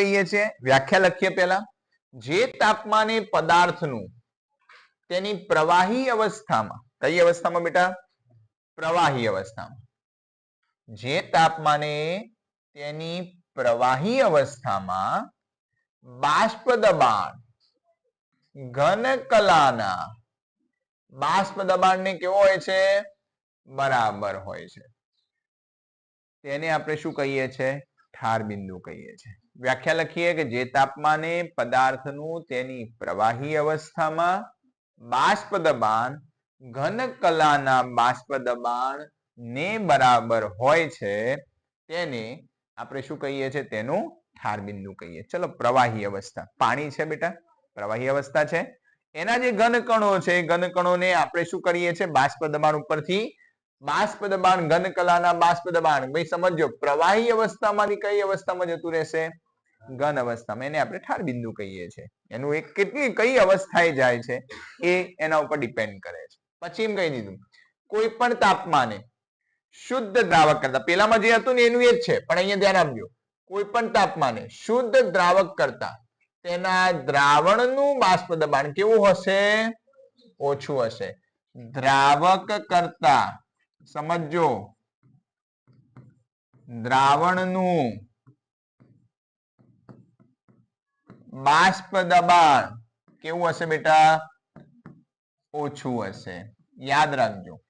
કહીએ છીએ? વ્યાખ્યા લખીએ પહેલા. જે તાપમાને પદાર્થનું તેની પ્રવાહી અવસ્થામાં, કઈ અવસ્થામાં બેટા? પ્રવાહી અવસ્થામાં. જે તાપમાને તેની પ્રવાહી અવસ્થામાં બાષ્પ દબાણ, ઘન કલાના બાષ્પ દબાણને કેવો હોય છે? બરાબર હોય છે. તેને આપણે શું કહીએ છીએ? ઠાર બિંદુ કહીએ છીએ. વ્યાખ્યા લખીએ કે જે તાપમાને પદાર્થનું તેની પ્રવાહી અવસ્થામાં બાષ્પ દબાણ, ઘન કલાના બાષ્પ દબાણ ને બરાબર હોય છે, તેને આપણે શું કહીએ છીએ? તેનું ઠાર બિંદુ કહીએ. ચલો, પ્રવાહી અવસ્થા. પાણી છે બેટા? પ્રવાહી અવસ્થા છે. એના જે ઘન કણો છે, ઘન કણોને આપણે શું કરીએ છીએ? બાષ્પ દબાણ ઉપરથી બાષ્પ દબાણ, ઘન કલાના બાષ્પ દબાણ. ભાઈ સમજો પ્રવાહી અવસ્થામાંથી કઈ અવસ્થામાં જતું રહેશે? ઘન અવસ્થામાં એને આપણે ઠાર બિંદુ કહીએ છીએ. એનું એક કેટલી, કઈ અવસ્થાએ જાય છે એ એના ઉપર ડિપેન્ડ કરે છે. પછી એમ કહી દીધું, કોઈ પણ તાપમાને શુદ્ધ દ્રાવક કરતા પેલામાં જે હતું ને એનું એ જ છે, પણ અહીંયા ધ્યાન આપજો. કોઈ પણ તાપમાને શુદ્ધ દ્રાવક કરતા, તેના દ્રાવણનું બાષ્પ દબાણ કેવું હશે? ઓછું હશે. દ્રાવક કરતા સમજો દ્રાવણનું બાષ્પ દબાણ કેવું હશે બેટા? ઓછું હશે. યાદ રાખજો.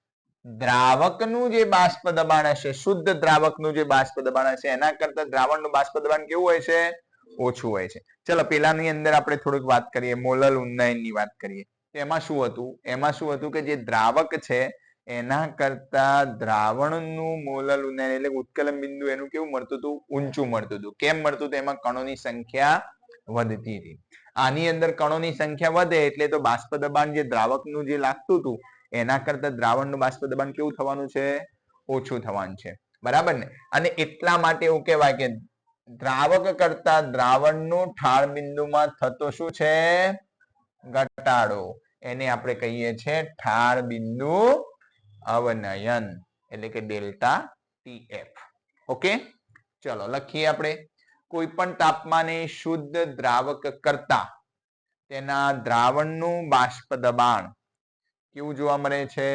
દ્રાવકનું જે બાષ્પ દબાણ હશે, શુદ્ધ દ્રાવકનું જે બાષ્પ દબાણ હશે, એના કરતા દ્રાવણનું બાષ્પ દબાણ કેવું હોય છે? ઓછું હોય છે. ચલો, પેલાની અંદર આપણે થોડીક વાત કરીએ, મોલલ ઉન્નયનની વાત કરીએ. એમાં શું હતું? એમાં શું હતું કે જે દ્રાવક છે, એના કરતા દ્રાવણનું મોલલ ઉન્નયન એટલે ઉત્કલન બિંદુ એનું કેવું મળતું હતું? ઊંચું મળતું હતું. કેમ મળતું હતું? એમાં કણોની સંખ્યા વધતી હતી. આની અંદર કણોની સંખ્યા વધે એટલે તો બાષ્પ દબાણ જે દ્રાવકનું જે લાગતું હતું, એના કરતા દ્રાવણનું બાષ્પ દબાણ કેવું થવાનું છે? ઓછું થવાનું છે. બરાબર ને? અને એટલા માટે એવું કહેવાય કે દ્રાવક કરતા દ્રાવણનું ઠાર બિંદુમાં થતો શું છે? ઘટાડો. એને આપણે કહીએ છીએ ઠાર બિંદુ અવનયન, એટલે કે ડેલ્ટા ટીએફ ઓકે? ચલો, લખીએ આપણે. કોઈ પણ તાપમાને શુદ્ધ દ્રાવક કરતા તેના દ્રાવણનું બાષ્પ દબાણ કેવું જોવા મળે છે?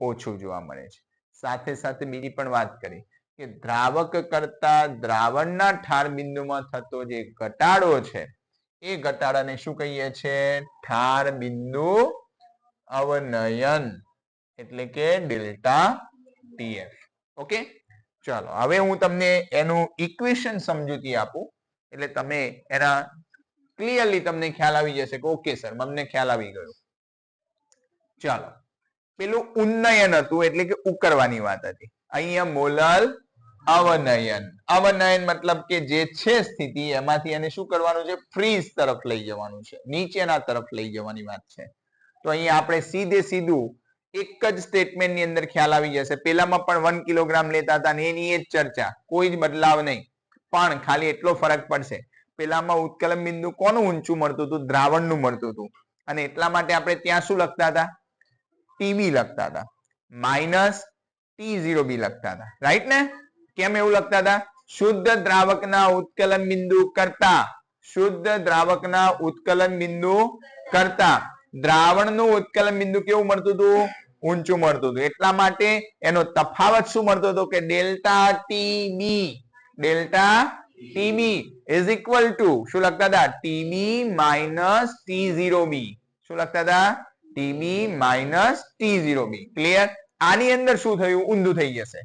ઓછું જોવા મળે છે. સાથે સાથે બીજી પણ વાત કરી કે દ્રાવક કરતા દ્રાવણના ઠાર બિંદુમાં થતો જે ઘટાડો છે, એ ઘટાડાને શું કહીએ છીએ ઠાર બિંદુ અવનયન એટલે કે ડેલ્ટા ટીએફ ઓકે? ચાલો, હવે હું તમને એનું ઇક્વેશન સમજૂતી આપું, એટલે તમે એના ક્લિયરલી તમને ખ્યાલ આવી જશે કે ઓકે સર મને ખ્યાલ આવી ગયો. ચાલો, પેલું ઉન્નયન હતું, એટલે કે ઉકરવાની વાત હતી. અહીંયા મોલલ અવનયન. અવનયન મતલબ કે જે છે સ્થિતિ, એમાંથી એને શું કરવાનું છે? ફ્રીઝ તરફ લઈ જવાનું છે. નીચેના તરફ લઈ જવાની વાત છે. તો અહીંયા આપણે સીધે સીધું એક જ સ્ટેટમેન્ટની અંદર ખ્યાલ આવી જશે. પેલામાં પણ વન કિલોગ્રામ લેતા હતા એની એ જ ચર્ચા. કોઈ જ બદલાવ નહીં. પણ ખાલી એટલો ફરક પડશે. પેલામાં ઉત્કલન બિંદુ કોનું ઊંચું મળતું હતું? દ્રાવણનું મળતું હતું. અને એટલા માટે આપણે ત્યાં શું લખતા હતા? ટીબી લખતા હતા. માઇનસ ટી ઝીરો બી લખતા હતા. રાઈટ ને? કેમ એવું લખતા હતા? શુદ્ધ દ્રાવકના ઉત્કલન બિંદુ કરતા. શુદ્ધ દ્રાવકના ઉત્કલન બિંદુ કરતા. દ્રાવણનું ઉત્કલન બિંદુ કેવું મળતું હતું? ઊંચું મળતું હતું. એટલા માટે એનો તફાવત શું મળતો હતો કે delta TB delta TB is equal to શું લખતા હતા? TB minus T zero B શું લખતા હતા? TB minus T zero B clear આની અંદર શું થયું? ઊંધું થઈ જશે.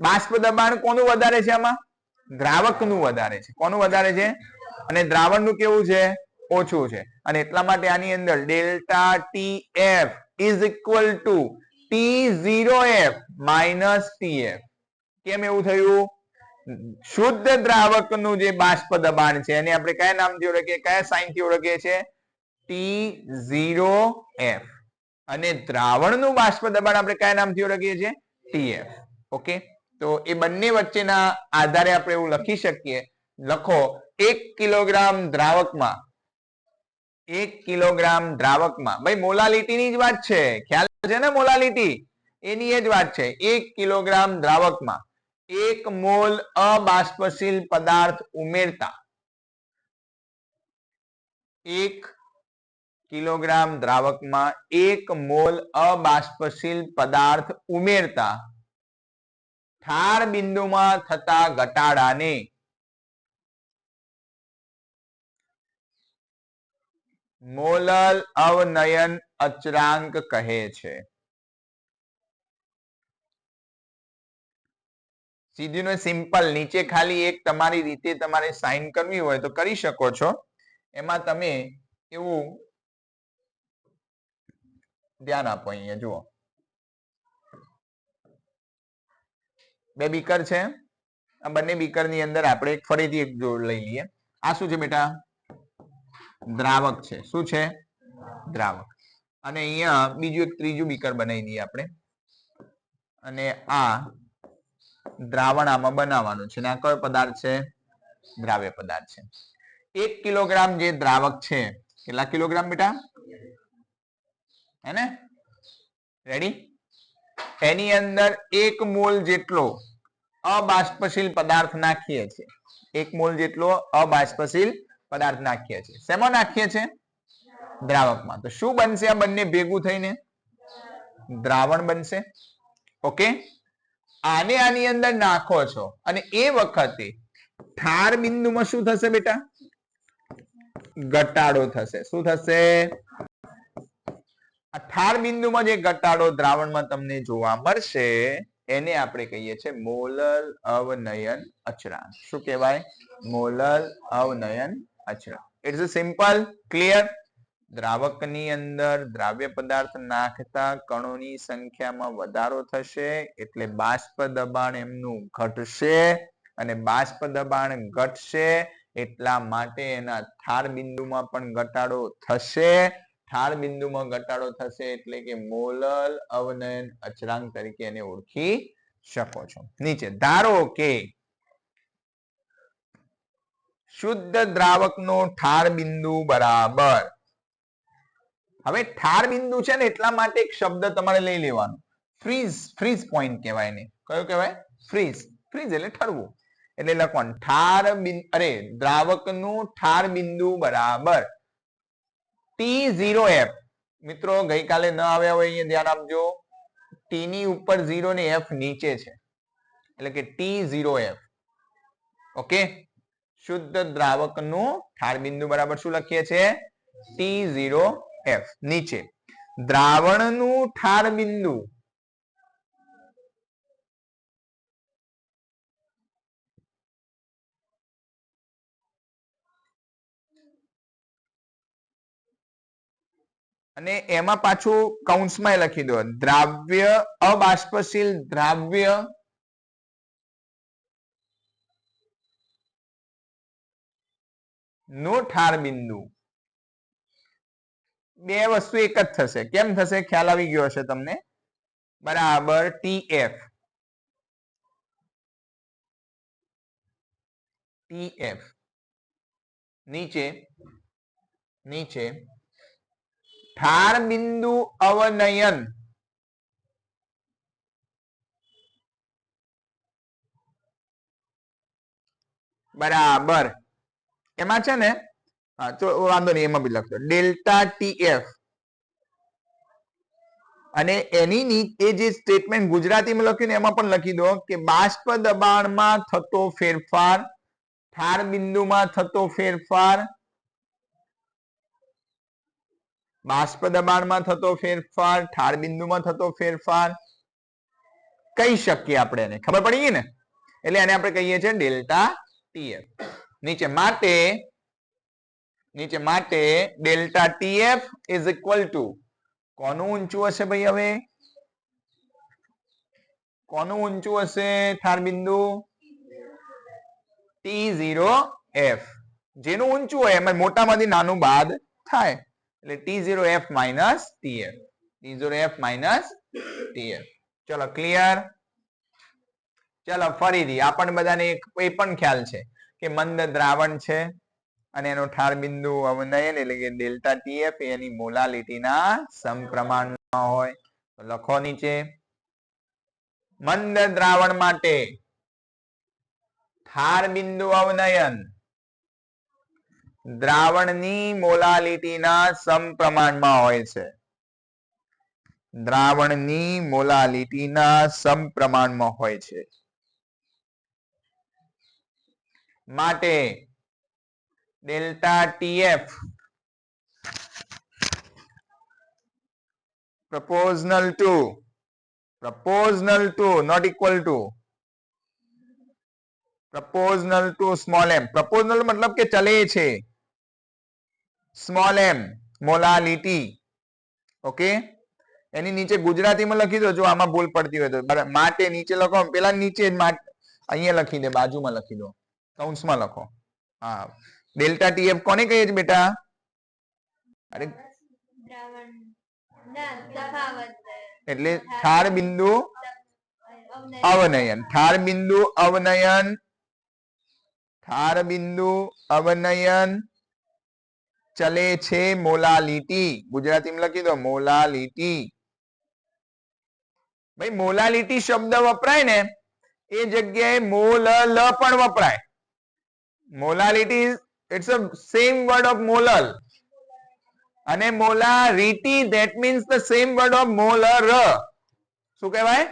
બાષ્પ દબાણ કોનું વધારે છે આમાં? દ્રાવકનું વધારે છે. કોનું વધારે છે? અને દ્રાવણનું કેવું છે? ઓછું છે. અને એટલા માટે આની અંદર delta T F is equal to T zero F minus TF કેમ એવું થયું? શુદ્ધ દ્રાવકનું જે બાષ્પ દબાણ છે એને આપણે કયા નામથી ઓળખીએ? કયા સાઇનથી ઓળખીએ છીએ? ટી ઝીરો એફ અને દ્રાવણનું બાષ્પ દબાણ આપણે કયા નામથી ઓળખીએ છીએ? ટીએફ ઓકે તો એ બંને વચ્ચેના આધારે આપણે એવું લખી શકીએ. લખો, એક કિલોગ્રામ દ્રાવકમાં એક કિલોગ્રામ દ્રાવકમાં. ભાઈ, મોલાલિટીની જ વાત છે. ખ્યાલ છે ને મોલાલિટી? એની એ જ વાત છે. એક કિલોગ્રામ દ્રાવકમાં એક મોલ અબાષ્પશીલ પદાર્થ ઉમેરતા એક કિલોગ્રામ દ્રાવકમાં એક મોલ અબાષ્પશીલ પદાર્થ ઉમેરતા. ઠાર બિંદુમાં થતા ઘટાડાને મોલલ અવનયન અચરાંક કહે છે. સીધું ને સિમ્પલ, નીચે ખાલી એક તમારી રીતે તમારે સાઇન કરવી હોય તો કરી શકો છો. એમાં તમે એવું ધ્યાન આપો અહીંયા, જુઓ. બે બીકર છે. આ બંને બીકરની અંદર આપણે ફરીથી એક જોડ લઈ લઈએ. આ શું છે બેટા? દ્રાવક છે. શું છે? દ્રાવક. અને અહીંયા બીજું એક ત્રીજું બીકર બનાવી દઈએ આપણે. અને આ દ્રાવણ આમાં બનાવવાનું છે. આ કયો પદાર્થ છે? દ્રાવ્ય પદાર્થ છે. એક કિલોગ્રામ જે દ્રાવક છે, કેટલા કિલોગ્રામ બેટા? હે ને રેડી એની અંદર એક મોલ જેટલો અબાષ્પશીલ પદાર્થ નાખીએ છીએ. એક મોલ જેટલો અબાષ્પશીલ પદાર્થ નાખીએ છીએ. શેમાં નાખીએ છીએ? દ્રાવકમાં. તો શું બનશે આ બંને ભેગું થઈને? દ્રાવણ બનશે. ઓકે? આને આની અંદર નાખો છો. અને એ વખતે ઠાર બિંદુમાં શું થશે બેટા? ઘટાડો થશે. શું થશે? ઠાર બિંદુમાં જે ઘટાડો દ્રાવણમાં તમને જોવા મળશે, એને આપણે કહીએ છીએ મોલલ અવનયન અચળાંક. શું કહેવાય? મોલલ અવનયન અચળાંક ઇટ્સ સિમ્પલ ક્લિયર દ્રાવકની અંદર દ્રાવ્ય પદાર્થ નાખતા કણોની સંખ્યામાં વધારો થશે, એટલે બાષ્પ દબાણ એમનું ઘટશે અને બાષ્પ દબાણ ઘટશે એટલા માટે એના ઠાર બિંદુમાં પણ ઘટાડો થશે. ઠાર બિંદુમાં ઘટાડો થશે એટલે કે મોલલ અવનયન અચળાંક તરીકે એને ઓળખી શકો છો. નીચે, ધારો કે શુદ્ધ દ્રાવકનો ઠાર બિંદુ બરાબર. હવે ઠાર બિંદુ છે ને એટલા માટે એક શબ્દ તમારે લઈ લેવાનો. ફ્રીઝ ફ્રીઝ પોઈન્ટ કહેવાય ને કયો કહેવાય? ફ્રીઝ. ફ્રીઝ એટલે ઠરવું. એટલે લખવાનું. ઠાર બિંદુ અરે, દ્રાવકનું ઠાર બિંદુ બરાબર. ટી ઝીરો એફ મિત્રો, ગઈકાલે ન આવ્યા હોય અહીંયા ધ્યાન આપજો. ટી ની ઉપર ઝીરો ને એફ નીચે છે. એટલે કે ટી ઝીરો એફ ઓકે શુદ્ધ દ્રાવકનું ઠાર બિંદુ બરાબર શું લખીએ છીએ ટી ઝીરો એફ નીચે. દ્રાવણનું ઠાર બિંદુ. અને એમાં પાછું કૌંસમાં લખી દો. દ્રાવ્ય અબાષ્પશીલ દ્રાવ્ય નો ઠાર બિંદુ. બે વસ્તુ એક જ થશે. કેમ થશે? ખ્યાલ આવી ગયો હશે તમને? બરાબર ટી એફ ટી એફ નીચે નીચે. ઠાર બિંદુ અવનયન. બરાબર. એમાં છે ને વાંધો નહીં, એમાં બી લખતો ડેલ્ટા ટીએફ અને એની એ જે સ્ટેટમેન્ટ ગુજરાતીમાં લખ્યું ને, એમાં પણ લખી દો કે બાષ્પ દબાણમાં થતો ફેરફાર, ઠાર બિંદુમાં થતો ફેરફાર, બાષ્પ દબાણમાં થતો ફેરફાર, ઠાર બિંદુમાં થતો ફેરફાર, કહી શકીએ આપણે એને. ખબર પડી ગઈ ને? એટલે એને આપણે કહીએ છીએ ડેલ્ટા ટીએફ નીચે માટે નીચે માટે delta TF is equal to કોનું ઊંચું હશે ભાઈ હવે? કોનું ઊંચું હશે થાર બિંદુ? ટી ઝીરો એફ જેનું ઊંચું હોય એમાં મોટામાંથી નાનું બાદ થાય. એટલે T zero F minus TF T zero F minus TF ચલો ક્લિયર ચલો ફરીથી, આપણને બધાને એ પણ ખ્યાલ છે. કે મંદ દ્રાવણ છે અને એનો ઠાર બિંદુ અવનયન એટલે કે ડેલ્ટા ટીએફ એની મોલાલિટીના સમપ્રમાણમાં હોય. તો લખો નીચે. મંદ દ્રાવણ માટે ઠાર બિંદુ અવનયન. દ્રાવણની મોલાલિટીના સમપ્રમાણમાં હોય છે. દ્રાવણની મોલાલિટીના સમપ્રમાણમાં હોય છે. માટે delta TF proportional to proportional to not equal to proportional to small m proportional મતલબ કે ચલે છે. Small M, molality. ઓકે? એની નીચે ગુજરાતીમાં લખી દો, જો આમાં ભૂલ પડતી હોય તો. માટે નીચે લખો, પેલા નીચે અહીંયા લખી દે, બાજુમાં લખી દો. કૌંસમાં લખો. હા. ડેલ્ટા ટીએફ કોને કહીએ છે બેટા? અરે એટલે ઠાર બિંદુ અવનયન. ઠાર બિંદુ અવનયન. ઠાર બિંદુ અવનયન ચલે છે મોલાલિટી. ગુજરાતીમાં લખી દો, મોલાલિટી. ભાઈ, મોલાલિટી શબ્દ વપરાય ને, એ જગ્યાએ મોલ લ પણ વપરાય. Molality it's a same word of molal અને molarity that means the same word of molar શું કહેવાય?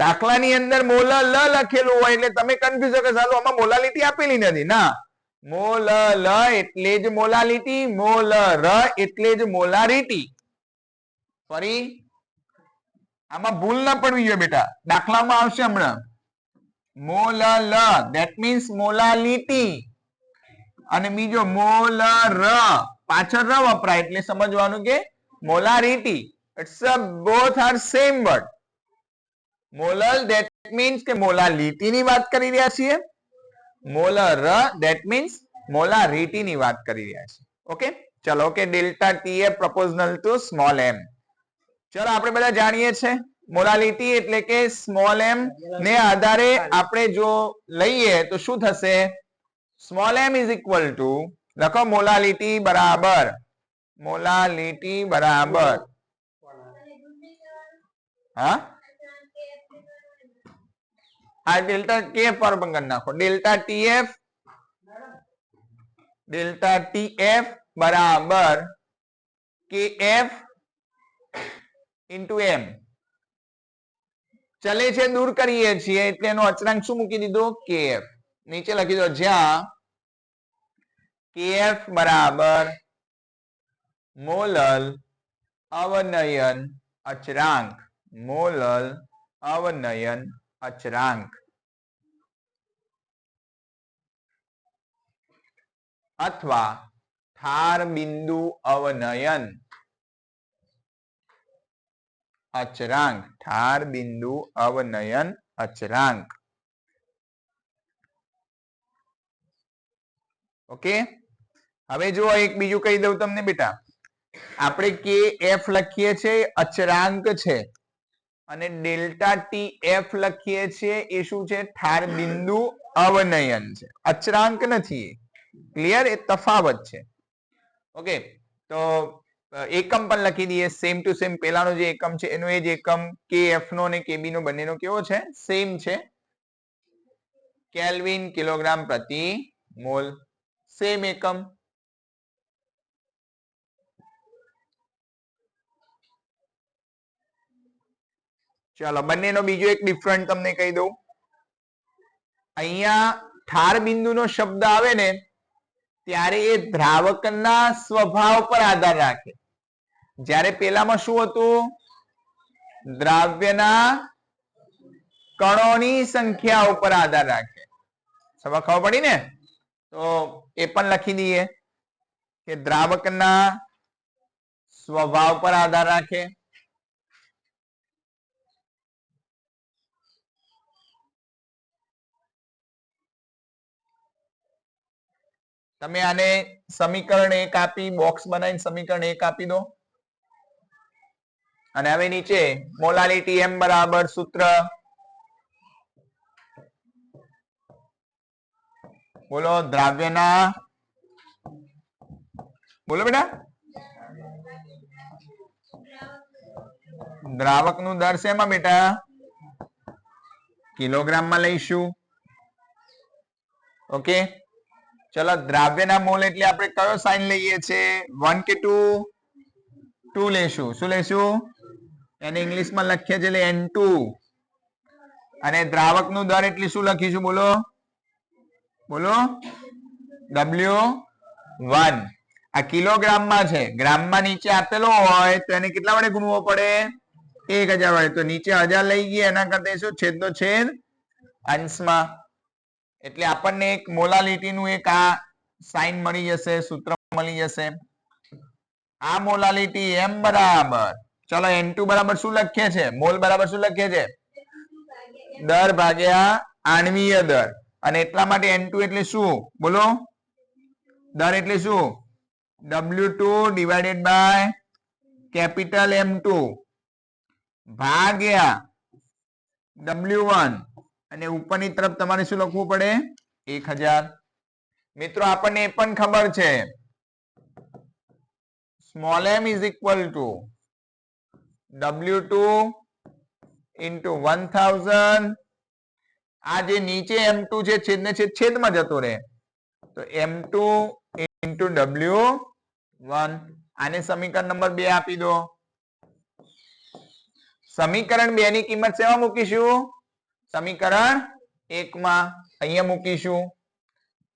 દાખલાની અંદર મોલ લ લખેલું હોય એટલે તમે કન્ફ્યુઝ કે સારું, આમાં મોલાલિટી આપેલી નથી. ના. મોલ લ એટલે જ મોલાલિટી મોલ ર એટલે જ મોલારિટી ફરી આમાં ભૂલ ના પડવી જોઈએ બેટા. દાખલામાં આવશે હમણાં. મોલ લ ધેટ મીન્સ મોલાલિટી. અને બીજો મોલ ર પાછળ ર વપરાય એટલે સમજવાનું કે molarity. It's both are same word molal that means કે મોલાલિટી ની વાત કરી રહ્યા છીએ. મોલર ધેટ મીન્સ મોલારિટી ની વાત કરી રહ્યા છીએ. ઓકે ચલો okay delta T a proportional to small M ચલો, આપણે બધા જાણીએ છે મોલાલિટી એટલે કે સ્મોલ એમ ને આધારે આપણે જો લઈએ તો શું થશે? Small M is equal to લખો મોલાલિટી બરાબર. મોલાલિટી બરાબર. હા? આ ડેલ્ટા ટીએફ પર પણ કરી નાખો. ડેલ્ટા ટીએફ ડેલ્ટા ટીએફ બરાબર. કે એફ ઇન્ટુ એમ ચલે છે, દૂર કરીએ છીએ. એટલે એનો અચળાંક શું મૂકી દીધો? કેએફ નીચે લખી દો, જ્યાં કેએફ બરાબર મોલલ અવનયન અચરાંક મોલલ અવનયન અચરાંક અથવા ઠાર બિંદુ અવનયન. અચળાંક ઠાર, બિંદુ, અવનયન અચરાંક ઓકે હવે જો એક બીજું કહી દઉં તમને બેટા. આપણે કે એફ લખીએ છીએ અચરાંક છે. અને ડેલ્ટા ટી એફ લખીએ છીએ, એ શું છે? ઠાર, બિંદુ, અવનયન છે. અચરાંક નથી ક્લિયર એ તફાવત છે. ઓકે તો એકમ પણ લખી દઈએ સેમ ટુ સેમ પેલાનો જે એકમ છે, એનો એ જ એકમ કે એફ નો અને કેબી નો બંનેનો કેવો છે? સેમ છે. કેલ્વિન કિલોગ્રામ પ્રતિ મોલ સેમ એકમ. ચાલો, બંનેનો બીજો એક ડિફરન્ટ તમને કહી દઉં. અહીંયા ઠાર બિંદુનો શબ્દ આવે ને, ત્યારે એ દ્રાવકના સ્વભાવ પર આધાર રાખે. જ્યારે પેલામાં શું હતું? દ્રાવ્યના કણોની સંખ્યા ઉપર આધાર રાખે. સમજ ખબર પડી ને? તો એ પણ લખી દઈએ કે દ્રાવકના સ્વભાવ પર આધાર રાખે. તમે આને સમીકરણ એક આપી, બોક્સ બનાવીને સમીકરણ એક આપી દો. અને હવે નીચે મોલાલિટી એમ બરાબર સૂત્ર. બોલો, દ્રાવ્યના. બોલો બેટા. દ્રાવકનું દર શેમાં બેટા? કિલોગ્રામમાં લઈશું. ઓકે. ચલો, દ્રાવ્યના મોલ એટલે આપણે કયો સાઇન લઈએ છે વન કે ટુ ટુ લેશું. શું લેશું? એને ઇંગ્લિશમાં લખીએ છીએ એન ટુ અને દ્રાવકનું દર એટલે શું લખીશું? બોલો. બોલો. ડબલ્યુ વન આ કિલોગ્રામમાં છે. ગ્રામમાં નીચે આપેલો હોય તો એને કેટલા વડે ગુણવો પડે? એક હજાર વડે. તો નીચે હજાર લઈ ગઈ એના કરતા શું? છેદ નો છેદ અંશમાં. એટલે આપણને એક મોલાલિટીનું એક આ સાઇન મળી જશે, સૂત્ર મળી જશે. આ મોલાલિટી એમ બરાબર ચલો એન ટુ બરાબર શું લખીએ છે? મોલ બરાબર શું લખીએ છે? દર ભાગ્યા આણવીય દર. અને એટલા માટે એન ટુ એટલે શું? બોલો. દર એટલે શું? W two divided by capital M two ભાગ્યા ડબલ્યુ વન અને ઉપરની તરફ તમારે શું લખવું પડે? એક હજાર. મિત્રો, આપણને એ પણ ખબર છે. Small M is equal to W two into one thousand આ જે નીચે એમ ટુ છે છેદ ને છેદ, છેદમાં જતો રહે. તો M two into W one આને સમીકરણ નંબર બે આપી દો. સમીકરણ 2 ની કિંમત શેમાં મૂકીશું? સમીકરણ એકમાં. અહીંયા મૂકીશું.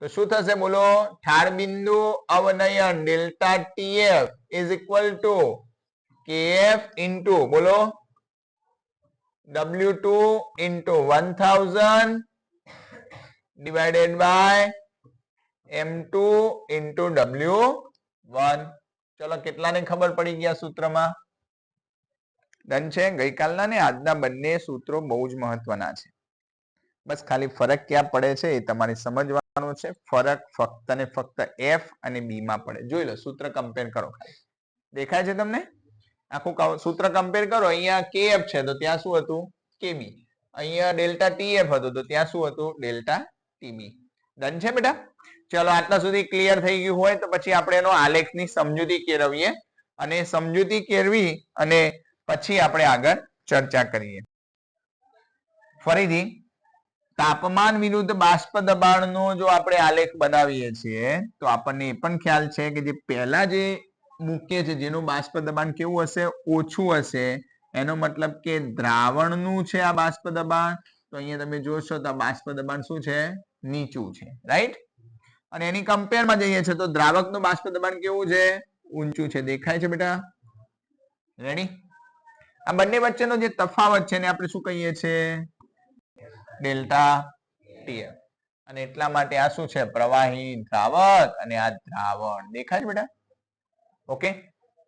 તો શું થશે બોલો? ઠાર બિંદુ અવનયન, delta TF is equal to KF into બોલો. W two into one thousand divided by M two into W one ચલો, કેટલાને ખબર પડી ગયા સૂત્રમાં? ડન છે? ગઈકાલના ને આજના બંને સૂત્રો બહુ જ મહત્વના છે. બસ ખાલી ફરક ક્યાં પડે છે એ તમારે સમજવાનો છે. ફરક ફક્ત ને ફક્ત એફ અને બી માં પડે. જોઈ લો, સૂત્ર કમ્પેર કરો દેખાય છે તમને? આખું સૂત્ર કમ્પેર કરો, અહીંયા કે એફ છે, તો ત્યાં શું હતું? કેમી અહીંયા ડેલ્ટા ટી એફ હતું, તો ત્યાં શું હતું? ડેલ્ટા ટીબી ડન છે બેટા? ચલો, આટલા સુધી ક્લિયર થઈ ગયું હોય, તો પછી આપણે એનો આલેખની સમજૂતી કેળવીએ. અને સમજૂતી કેળવી અને પછી આપણે આગળ ચર્ચા કરીએ. ફરીથી, તાપમાન વિરુદ્ધ બાષ્પ દબાણનો જો આપણે આલેખ બનાવીએ છીએ, તો આપણને એ પણ ખ્યાલ છે કે જે પહેલા જે મૂકીએ છે જેનું બાષ્પ દબાણ કેવું હશે? ઓછું હશે. એનો મતલબ કે દ્રાવણનું છે આ બાષ્પ દબાણ. તો અહીંયા તમે જોશો તો બાષ્પ દબાણ શું છે? નીચું છે. રાઈટ અને એની કમ્પેરમાં જઈએ છે તો દ્રાવકનું બાષ્પ દબાણ કેવું છે? ઊંચું છે. દેખાય છે બેટા? રેડી આ બંને વચ્ચેનો જે તફાવત છે ને આપણે શું કહીએ છીએ? ડેલ્ટા ટીએફ અને એટલા માટે આ શું છે? પ્રવાહી દ્રાવક અને આ દ્રાવણ. દેખાય છે બેટા? ઓકે?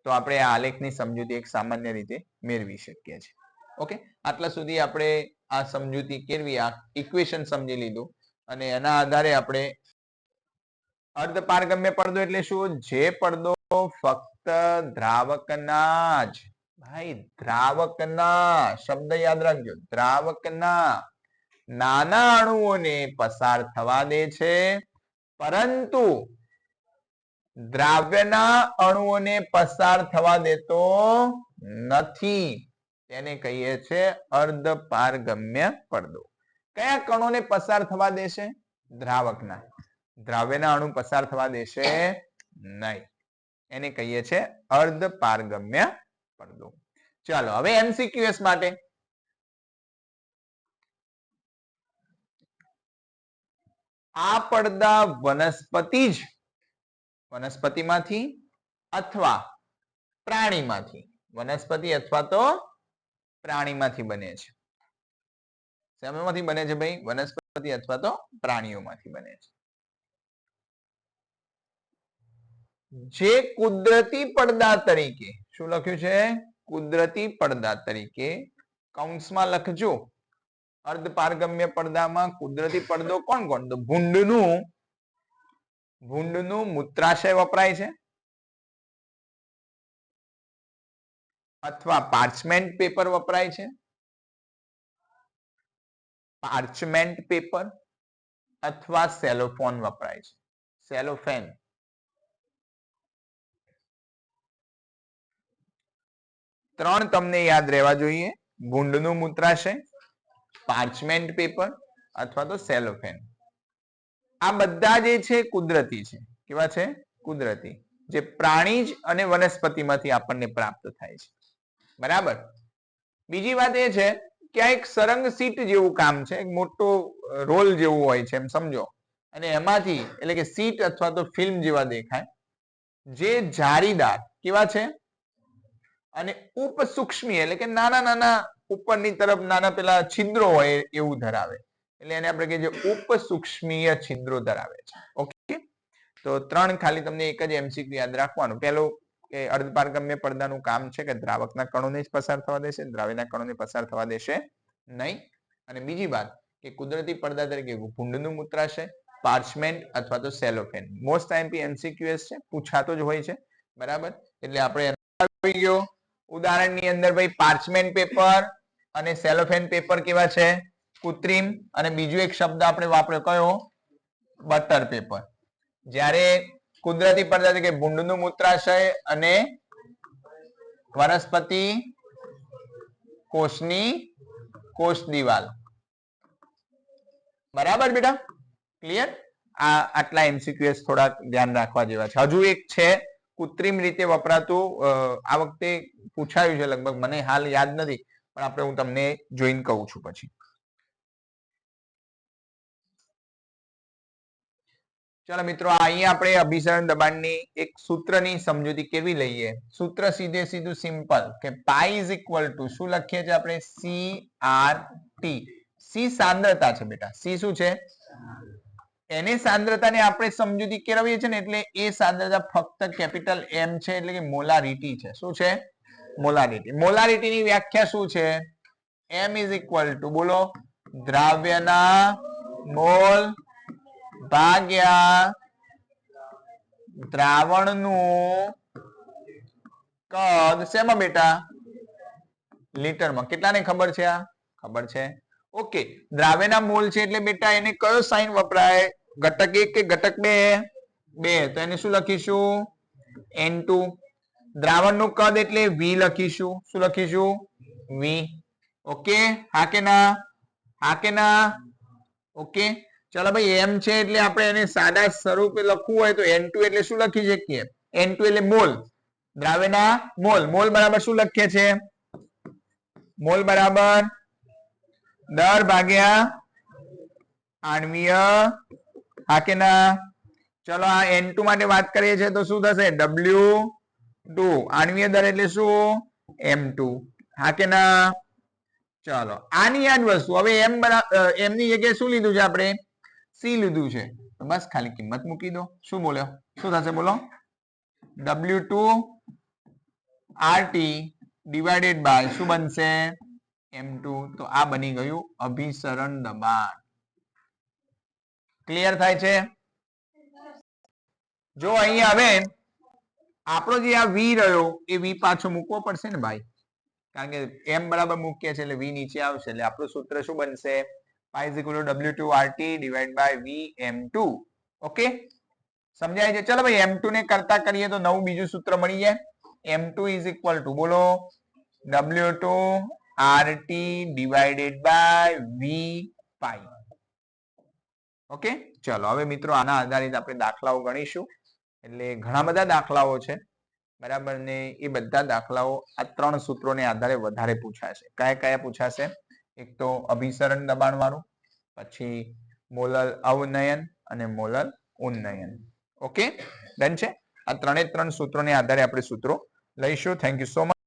તો આપણે આ આલેખની સમજૂતી એક સામાન્ય રીતે મેળવી શકીએ છીએ. ઓકે? આટલા સુધી આપણે આ સમજૂતી કેળવી, આ ઇક્વેશન સમજી લીધું. અને એના આધારે આપણે અર્ધ પારગમ્ય પડદો એટલે શું? જે પડદો ફક્ત દ્રાવકના જ. ભાઈ, દ્રાવકના. શબ્દ યાદ રાખજો. દ્રાવકના. નાના અણુઓને પસાર થવા દે છે. પરંતુ દ્રાવ્યના અણુઓને પસાર થવા દેતો નથી. તેને કહીએ છે અર્ધ પારગમ્ય પડદો. કયા કણોને પસાર થવા દેશે? દ્રાવકના. દ્રાવ્યના અણુ પસાર થવા દેશે નહીં. એને કહીએ છે અર્ધ પારગમ્ય પડદો. ચાલો, હવે એમસીક્યુએસ માટે. આ પડદા વનસ્પતિ જ વનસ્પતિમાંથી અથવા પ્રાણીમાંથી. વનસ્પતિ અથવા તો પ્રાણીમાંથી બને છે. શેમાંથી બને છે ભાઈ? વનસ્પતિ અથવા તો પ્રાણીઓમાંથી બને છે. જે કુદરતી પડદા તરીકે, શું લખ્યું છે? કુદરતી પડદા તરીકે કૌંસમાં લખજો. અર્ધ પારગમ્ય પડદામાં કુદરતી પડદો કોણ કોણ તો ભૂંડનું ભૂંડનું મૂત્રાશય વપરાય છે? અથવા પાર્ચમેન્ટ પેપર વપરાય છે? પાર્ચમેન્ટ પેપર અથવા સેલોફોન વપરાય છે? સેલોફેન ત્રણ તમને યાદ રહેવા જોઈએ. ભૂંડનું મૂત્રાશય પાર્ચમેન્ટ પેપર અથવા તો સેલોફેન આ બધા જે છે કુદરતી છે. કેવા છે? કુદરતી. જે પ્રાણી જ અને વનસ્પતિમાંથી આપણને પ્રાપ્ત થાય છે. બરાબર? બીજી વાત એ છે કે આ એક સરંગ સીટ જેવું કામ છે, એક મોટો રોલ જેવું હોય છે, એમ સમજો. અને એમાંથી, એટલે કે સીટ અથવા તો ફિલ્મ જેવા દેખાય. જે જારીદાર, કેવા છે? અને ઉપસૂક્ષ્મી, એટલે કે નાના નાના ઉપરની તરફ નાના પેલા છિદ્રો હોય એવું ધરાવે. એટલે એને આપણે કહીએ ઉપસૂક્ષ્મીય છિદ્રો ધરાવે છે. ઓકે તો ત્રણ ખાલી તમને એક જ એમસીક્યુ યાદ રાખવાનું. પહેલું કે અર્ધપારગમ્ય પડદાનું કામ છે કે દ્રાવકના કણોને જ પસાર થવા દેશે દ્રાવ્યના કણોને પસાર થવા દેશે નહીં. અને બીજી વાત કે કુદરતી પડદા તરીકે ભૂંડનું મૂત્રાશય, પાર્ચમેન્ટ અથવા તો સેલોફેન. મોસ્ટ આઈએમપી એમસીક્યુએસ છે, પૂછાતો જ હોય છે. બરાબર? એટલે આપણે ગયો. ઉદાહરણની અંદર ભાઈ પાર્ચમેન્ટ પેપર અને સેલોફેન પેપર કેવા છે? કૃત્રિમ અને બીજો એક શબ્દ આપણે વાપર્યો, કયો? Butter paper. જ્યારે કુદરતી પદાર્થ કે ભૂંડનું મૂત્રાશય અને વનસ્પતિ કોષની કોષ દિવાલ. બરાબર બેટા? ક્લિયર આ આટલા એમસીક્યુએસ થોડાક ધ્યાન રાખવા જેવા છે. હજુ એક છે, કૃત્રિમ રીતે વપરાતું આ વખતે પૂછાયું છે લગભગ, મને હાલ યાદ નથી, પણ આપણે હું તમને જોઈન કહું છું પછી. ચાલો મિત્રો અહીંયા આપણે અભિસરણ દબાણની એક સૂત્રની સમજૂતી કેવી લઈએ? સૂત્ર સીધે સીધું સિમ્પલ કે પાઈ ઇઝ ઇક્વલ ટુ શું લખીએ છીએ આપણે? સી આર ટી સી સાંદ્રતા છે બેટા. સી શું છે? એને સાંદ્રતાને આપણે સમજૂતી કેળવીએ છીએ ને એટલે એ સાંદ્રતા ફક્ત કેપિટલ એમ છે એટલે કે મોલારિટી છે. શું છે? મોલારિટી. મોલારિટી ની વ્યાખ્યા શું છે? એમ ઇઝ ઇક્વલ ટુ બોલો, દ્રાવ્યના મોલ ભાગ્યા દ્રાવણનું કદ શેમાં બેટા? લીટરમાં. કેટલાને ખબર છે આ? ખબર છે. ઓકે. દ્રાવ્યના મોલ છે એટલે બેટા એને કયો સાઇન વપરાય? ઘટક એક કે ઘટક બે? બે. તો એને શું લખીશું? એન ટુ દ્રાવણનું કદ એટલે વી લખીશું. શું લખીશું? V okay? હા કે ના હા કે ના ઓકે? ચલો ભાઈ એમ છે એટલે આપણે એને સાદા સ્વરૂપે લખવું હોય તો એન ટુ એટલે શું લખી શકીએ? એન ટુ એટલે મોલ. દ્રાવ્યના મોલ. મોલ બરાબર શું લખીએ છે? મોલ બરાબર દર ભાગ્યા આણવીય હા કે ના ચલો, આ એન ટુ માટે વાત કરીએ છીએ તો શું થશે? ડબલ્યુ ટુ આણવીય દર એટલે શું? એમ ટુ હા કે ના ચલો, આની જ વસ્તુ. હવે એમ બરાબર એમની જગ્યાએ શું લીધું છે આપણે? સી લીધું છે. તો બસ ખાલી કિંમત મૂકી દો. શું બોલ્યો? શું થશે બોલો? W two R T divided by શું બનશે? એમ ટુ તો આ બની ગયું અભિસરણ દબાણ. ક્લિયર થાય છે? જો અહીંયા હવે આપણો જે આ વી રહ્યો, એ વી પાછો મૂકવો પડશે ને ભાઈ? કારણ કે એમ બરાબર મૂકીએ છીએ એટલે વી નીચે આવશે. એટલે આપણું સૂત્ર શું બનશે? Pi is equal to W two R T divide by V okay સમજાય છે? ચલો ભાઈ એમ ટુ ને કરતા કરીએ તો નવું બીજું સૂત્ર મળી જાય. M two is equal to બોલો. W two R T divided by V pi okay ચલો, હવે મિત્રો આના આધારિત આપણે દાખલાઓ ગણીશું. એટલે ઘણા બધા દાખલાઓ છે. બરાબર ને? એ બધા દાખલાઓ આ ત્રણ સૂત્રોને આધારે વધારે પૂછાશે. કયા કયા પૂછાશે? એક તો અભિસરણ દબાણ વાળું પછી મોલલ અવનયન અને મોલલ ઉન્નયન. ઓકે ડન છે? આ ત્રણે ત્રણ સૂત્રોને આધારે આપણે સૂત્રો લઈશું. Thank you so much